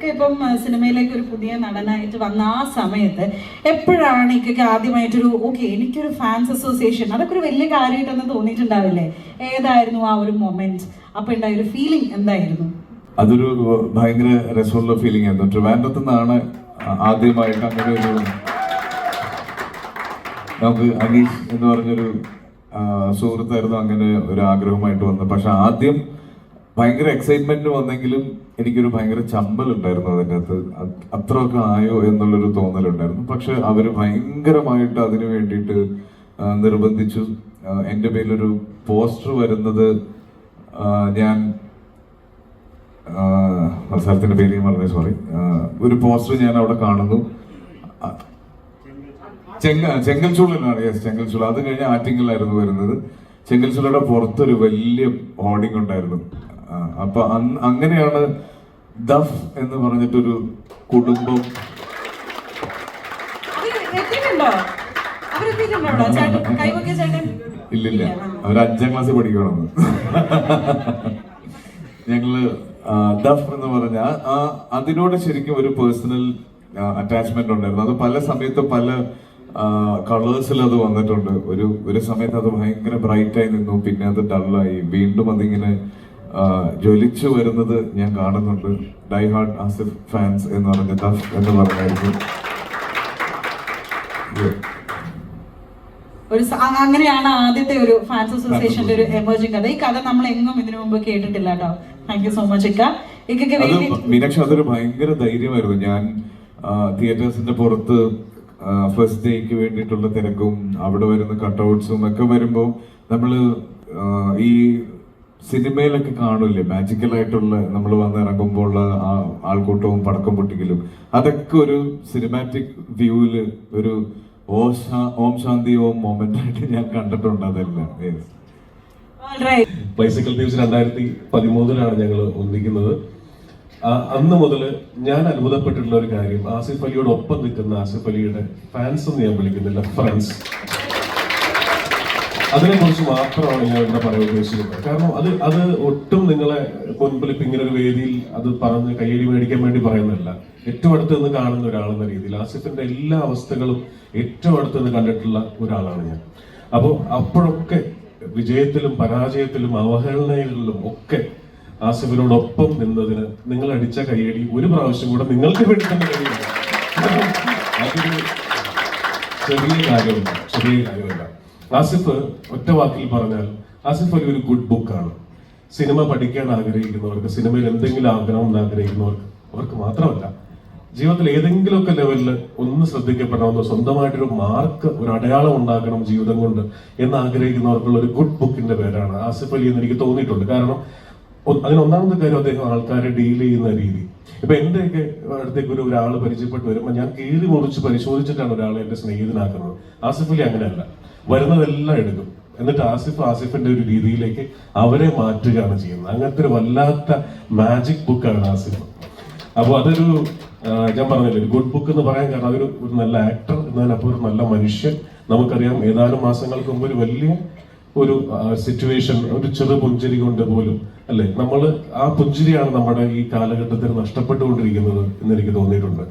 ഇക്ക ഇപ്പം സിനിമയിലേക്ക് ഒരു പുതിയ നടനായിട്ട് വന്ന ആ സമയത്ത് എപ്പോഴാണ് ഇക്കൊക്കെ ആദ്യമായിട്ടൊരു ഓക്കെ എനിക്കൊരു ഫാൻസ് അസോസിയേഷൻ അതൊക്കെ ഒരു വലിയ കാര്യമായിട്ടൊന്നും തോന്നിയിട്ടുണ്ടാവില്ലേ? ഏതായിരുന്നു ആ ഒരു മൊമെന്റ് അപ്പൊ ഉണ്ടായ ഒരു ഫീലിംഗ് എന്തായിരുന്നു? അതൊരു ഭയങ്കര രസമുള്ള ഫീലിംഗ് ആയിരുന്നു. ട്രിവാൻഡ്രത്ത് നിന്നാണ് ആദ്യമായിട്ട് അങ്ങനെ ഒരു നമുക്ക് അനീഷ് എന്ന് പറഞ്ഞൊരു സുഹൃത്തായിരുന്നു അങ്ങനെ ഒരു ആഗ്രഹമായിട്ട് വന്നത്. പക്ഷെ ആദ്യം ഭയങ്കര എക്സൈറ്റ്മെന്റ് വന്നെങ്കിലും എനിക്കൊരു ഭയങ്കര ചമ്പൽ ഉണ്ടായിരുന്നു അതിന്റെ അകത്ത്. അത് അത്രയൊക്കെ ആയോ എന്നുള്ളൊരു തോന്നലുണ്ടായിരുന്നു. പക്ഷെ അവർ ഭയങ്കരമായിട്ട് അതിനു വേണ്ടിയിട്ട് നിർബന്ധിച്ചു. എന്റെ പേരിലൊരു പോസ്റ്റർ വരുന്നത് ഞാൻ ആ, പേര് ഞാൻ പറഞ്ഞു സോറി ഒരു പോസ്റ്റർ ഞാൻ അവിടെ കാണുന്നു. ചെങ്ക ചെങ്കൽച്ചുള്ളിലാണ് യെസ് ചെങ്കൽച്ചുള്ള അത് കഴിഞ്ഞ് ആറ്റിങ്ങലായിരുന്നു വരുന്നത്. ചെങ്കൽച്ചുള്ളയുടെ പുറത്തൊരു വലിയ ഹോർഡിംഗ് ഉണ്ടായിരുന്നു. അപ്പൊ അങ്ങനെയാണ് ദഫ് എന്ന് പറഞ്ഞിട്ടൊരു കുടുംബം. ഇല്ലില്ല അവർ അഞ്ചാം ക്ലാസ് പഠിക്കണം ഞങ്ങൾ ദഫ് എന്ന് പറഞ്ഞ ആ- അതിനോട് ശരിക്കും ഒരു പേഴ്സണൽ അറ്റാച്ച്മെന്റ് ഉണ്ടായിരുന്നു. അത് പല സമയത്ത് പല കളേഴ്സിൽ അത് വന്നിട്ടുണ്ട്. ഒരു ഒരു സമയത്ത് അത് ഭയങ്കര ബ്രൈറ്റായി നിന്നു. പിന്നെ അത് ഡള്ളായി വീണ്ടും അതിങ്ങനെ ജ്വലിച്ചു വരുന്നത് ഞാൻ കാണുന്നുണ്ട്. ഡൈ ഹാർട്ട് ആസിഫ് ഫാൻസ് എന്ന് പറഞ്ഞ ദഫ് എന്ന് പറഞ്ഞായിരുന്നു. ഒരു അങ്ങനെയാണ് ആദ്യത്തെ ഒരു ഫാൻസ് അസോസിയേഷന്റെ ഒരു എമർജിങ് കഥ. ഈ കഥ നമ്മൾ എങ്ങും ഇതിനു മുമ്പ് കേട്ടിട്ടില്ല കേട്ടോ. താങ്ക് യു സോ മച്ച് ഇക്ക. മീനാക്ഷി അതൊരു ഭയങ്കര ധൈര്യമായിരുന്നു. ഞാൻ തിയേറ്റേഴ്സിന്റെ പുറത്ത് ഫസ്റ്റ് ഡേക്ക് വേണ്ടിയിട്ടുള്ള തിരക്കും അവിടെ വരുന്ന കട്ടൗട്ട്സും ഒക്കെ വരുമ്പോൾ നമ്മൾ ഈ സിനിമയിലൊക്കെ കാണില്ലേ? മാജിക്കലായിട്ടുള്ള നമ്മൾ വന്ന് ഇറങ്ങുമ്പോൾ ഉള്ള ആ ആൾക്കൂട്ടവും പടക്കം പൊട്ടിക്കലും. അതൊക്കെ ഒരു സിനിമാറ്റിക് വ്യൂവിൽ ഒരു ഓം ശാന്തി ഓം മൊമെന്റ് ആയിട്ട് ഞാൻ കണ്ടിട്ടുണ്ട് അതെല്ലാം. ബൈസിക്കിൾ ടീംസ് രണ്ടായിരത്തി പതിമൂന്നിലാണ് ഞങ്ങൾ ഒന്നിക്കുന്നത്. അന്ന് മുതൽ ഞാൻ അത്ഭുതപ്പെട്ടിട്ടുള്ള ഒരു കാര്യം. ആസിഫ് അലിയോട് ഒപ്പം നിൽക്കുന്ന ആസിഫ് അലിയുടെ ഫാൻസ് എന്ന് ഞാൻ വിളിക്കുന്നില്ല ഫ്രണ്ട്സ് അതിനെ കുറിച്ച് മാത്രമാണ് ഞാൻ ഇവിടെ പറയാൻ ഉദ്ദേശിക്കുന്നത്. കാരണം അത് അത് ഒട്ടും നിങ്ങളെ മുൻപിൽ ഇപ്പൊ ഇങ്ങനെ ഒരു വേദിയിൽ അത് പറഞ്ഞ് കയ്യടി മേടിക്കാൻ വേണ്ടി പറയുന്നതല്ല. ഏറ്റവും അടുത്ത് നിന്ന് കാണുന്ന ഒരാളെന്ന രീതിയിൽ ആസിഫിന്റെ എല്ലാ അവസ്ഥകളും ഏറ്റവും അടുത്ത് നിന്ന് കണ്ടിട്ടുള്ള ഒരാളാണ് ഞാൻ. അപ്പോൾ അപ്പോഴൊക്കെ വിജയത്തിലും പരാജയത്തിലും അവഹേളനകളിലും ഒക്കെ ആസിഫിനോടൊപ്പം നിന്നതിന് നിങ്ങൾ അടിച്ച കയ്യടി ഒരു പ്രാവശ്യം കൂടെ നിങ്ങൾക്ക് വേണ്ടി തന്നെ കഴിയില്ല ചെറിയ കാര്യമല്ല ചെറിയ കാര്യമല്ല. ആസിഫ് ഒറ്റ വാക്കിൽ പറഞ്ഞാൽ ആസിഫ് അലി ഒരു ഗുഡ് ബുക്കാണ് സിനിമ പഠിക്കാൻ ആഗ്രഹിക്കുന്നവർക്ക് സിനിമയിൽ എന്തെങ്കിലും ആഗ്രഹം ആഗ്രഹിക്കുന്നവർക്ക് അവർക്ക് മാത്രമല്ല ജീവിതത്തിൽ ഏതെങ്കിലുമൊക്കെ ലെവലിൽ ഒന്ന് ശ്രദ്ധിക്കപ്പെടണമെന്നോ സ്വന്തമായിട്ടൊരു മാർക്ക് ഒരു അടയാളം ഉണ്ടാക്കണം ജീവിതം കൊണ്ട് എന്ന് ആഗ്രഹിക്കുന്നവർക്കുള്ള ഒരു ഗുഡ് ബുക്കിന്റെ പേരാണ് ആസിഫ് അലി എന്ന് എനിക്ക് തോന്നിയിട്ടുണ്ട്. കാരണം അതിനൊന്നാമത്തെ കാര്യം അദ്ദേഹം ആൾക്കാരെ ഡീൽ ചെയ്യുന്ന രീതി. ഇപ്പൊ എന്റെയൊക്കെ അടുത്തേക്ക് ഒരു ഒരാൾ പരിചയപ്പെട്ട് വരുമ്പോൾ ഞാൻ കീറി മുറിച്ച് പരിശോധിച്ചിട്ടാണ് ഒരാളെ എന്റെ സ്നേഹിതനാക്കുന്നത്. ആസിഫ് അലി അങ്ങനെയല്ല. വരുന്നതെല്ലാം എടുക്കും. എന്നിട്ട് ആസിഫ് ആസിഫിന്റെ ഒരു രീതിയിലേക്ക് അവരെ മാറ്റുകയാണ് ചെയ്യുന്നത്. അങ്ങനത്തെ ഒരു വല്ലാത്ത മാജിക് ബുക്കാണ് ആസിഫ്. അപ്പോൾ അതൊരു ഞാൻ പറഞ്ഞില്ലേ ഗുഡ് ബുക്ക് എന്ന് പറയാൻ കാരണം അതൊരു ഒരു നല്ല ആക്ടർ എന്നതിനപ്പോൾ ഒരു നല്ല മനുഷ്യൻ. നമുക്കറിയാം ഏതാനും മാസങ്ങൾക്ക് മുമ്പ് ഒരു വലിയ ഒരു സിറ്റുവേഷൻ ഒരു ചെറു പുഞ്ചിരി കൊണ്ട് പോലും അല്ലെ? നമ്മൾ ആ പുഞ്ചിരിയാണ് നമ്മുടെ ഈ കാലഘട്ടത്തിൽ നഷ്ടപ്പെട്ടുകൊണ്ടിരിക്കുന്നത് എന്ന് എനിക്ക് തോന്നിയിട്ടുണ്ട്.